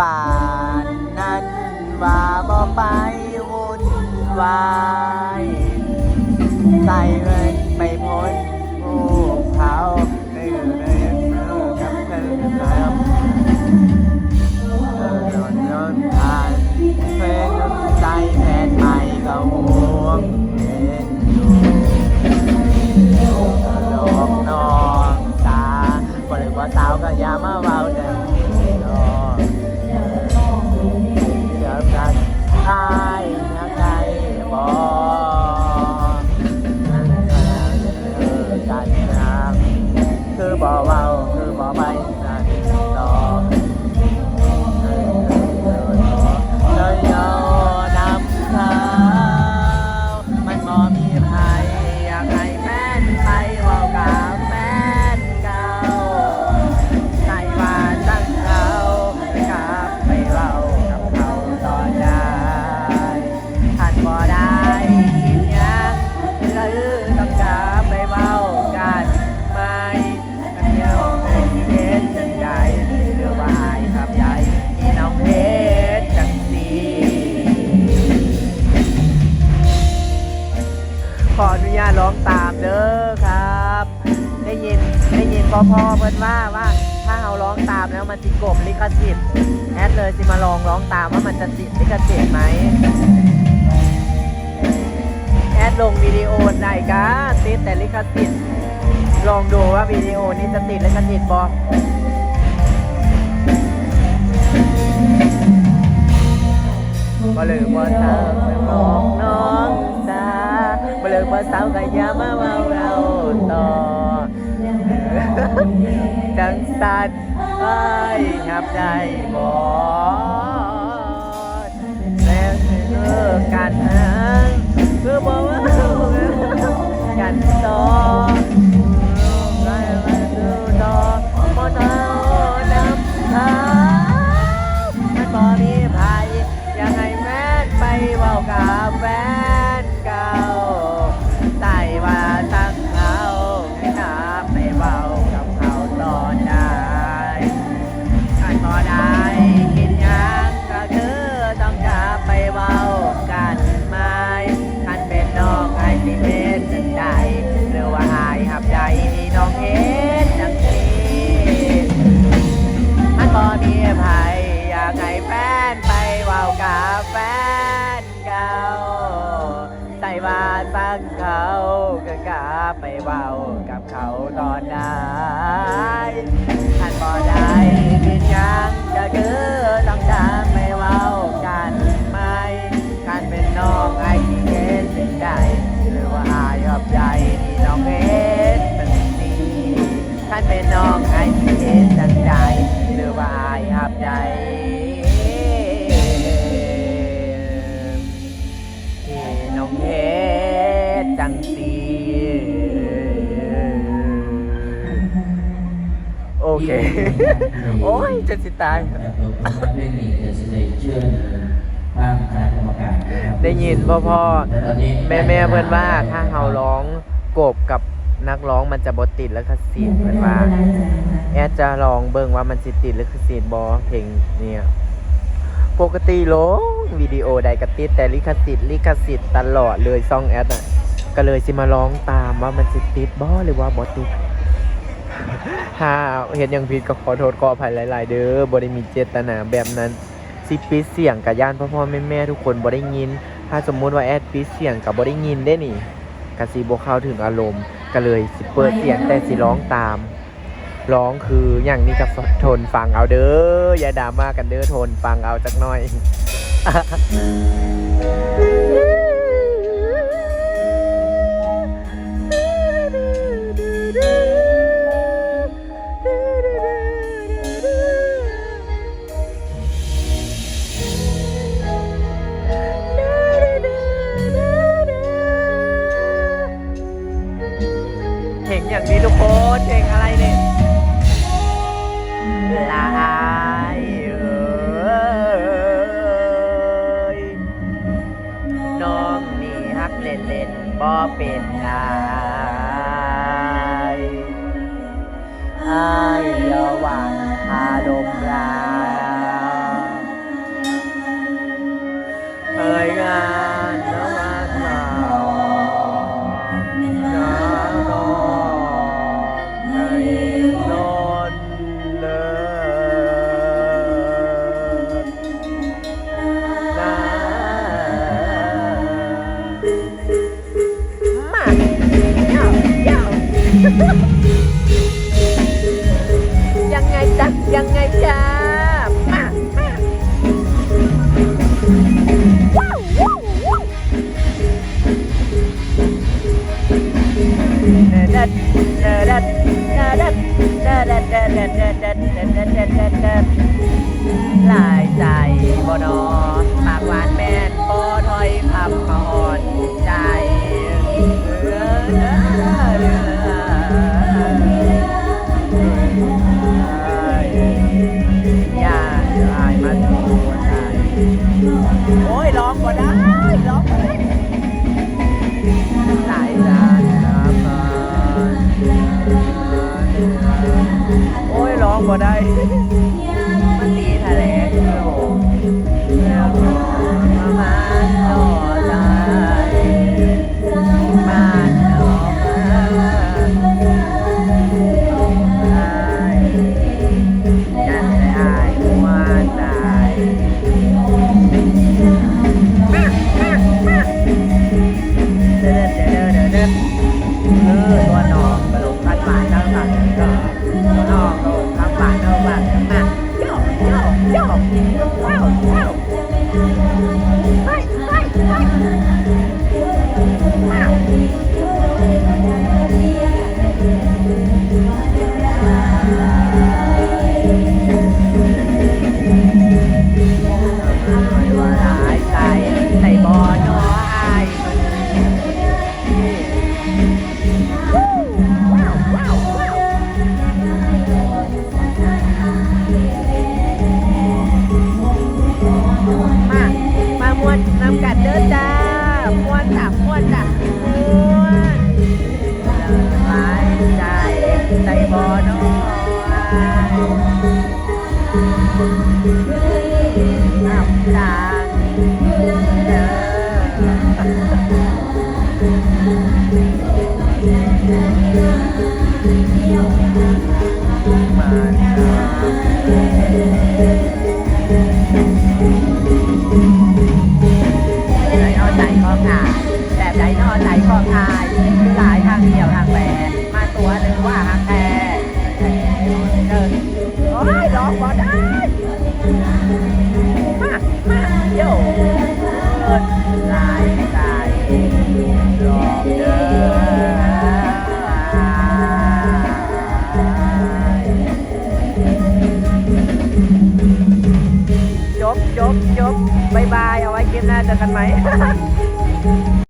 ป่านนั้นว่าบ่ไปวุ่นวายใส่เงินไปพ้นภูเขาในในเมื่อกับเธอครับนอนนอนผ่านเพลงดนใจแทนใหม่ก็ห่วงเห็นอยู่ดอกน้องสาบ่เลยว่าสาวก็อย่ามาเว้าเด้อ พอพอเพิ่นว่าว่าถ้าเราร้องตามแล้วมันจะกบลิขสิทธิ์แอดเลยสิมาลองร้องตามว่ามันจะติดลิขสิทธิ์ไหมแอดลงวิดีโอไหนกะติดแต่ลิขสิทธิ์ลองดูว่าวิดีโอนี้จะติดลิขสิทธิ์บอบ่เลยบ่เศร้าไปบอกน้องสาบ่เลยบ่เศร้าก็อย่ามาเว้าเราต่อ จังสันไอ้ายหับได้บ่แล้วเลิกกันหางคือบอกว่ากันต่อ ไปเว้ากับเขาตอนได้ท่านบ่ได้กินหยังก็คือต้องจำไปเว้ากันไหมการเป็นน้องไอ้ที่เห็นเป็นใจหรือว่าอายยอบใจที่น้องเห็นเป็นสีท่านเป็นน้องไอ้ที่เห็นจังใจหรือว่าอายหับใจที่น้องเห็น จังสีโอเค โอ้ยจะสิตาย ได้ยินพ่อพ่อแม่แม่เพื่อนว่าถ้าเฮาร้องกบกับนักร้องมันจะบติดแล้วคสิทธิ์เพื่อนว่า แอดจะลองเบิ่งว่ามันสิติดหรือคือสิทธิ์บอเพลงเนี่ยปกติลงวิดีโอใดก็ติดแต่ลิขสิทธิ์ลิขสิทธิ์ตลอดเลยซ่องแอดอะ ก็เลยสิมาร้องตามว่ามันสิติดบอหรือว่าบอติดถ้าเห็นอย่างผิดก็ขอโทษขออภัยหลาย ๆ เด้อบได้มีเจตนาแบบนั้นสิปิดเสียงกับย่านพ่อพ่อแม่แม่ทุกคนบ่ได้ยิน ถ้าสมมุติว่าแอดปิดเสียงกับบ่ได้ยินได้นี่กะสิบ่เข้าถึงอารมณ์ก็เลยสิเปิดเสียงแต่สิร้องตามร้องคืออย่างนี้ก็ทนฟังเอาเด้ออย่าดราม่ากันเด้อทนฟังเอาจักหน่อย เป็นได้ กันเด้อจ้าพวนจ้ะพวนจ้ะพวนไบาใจใจบ่อนาะ Ha ha ha!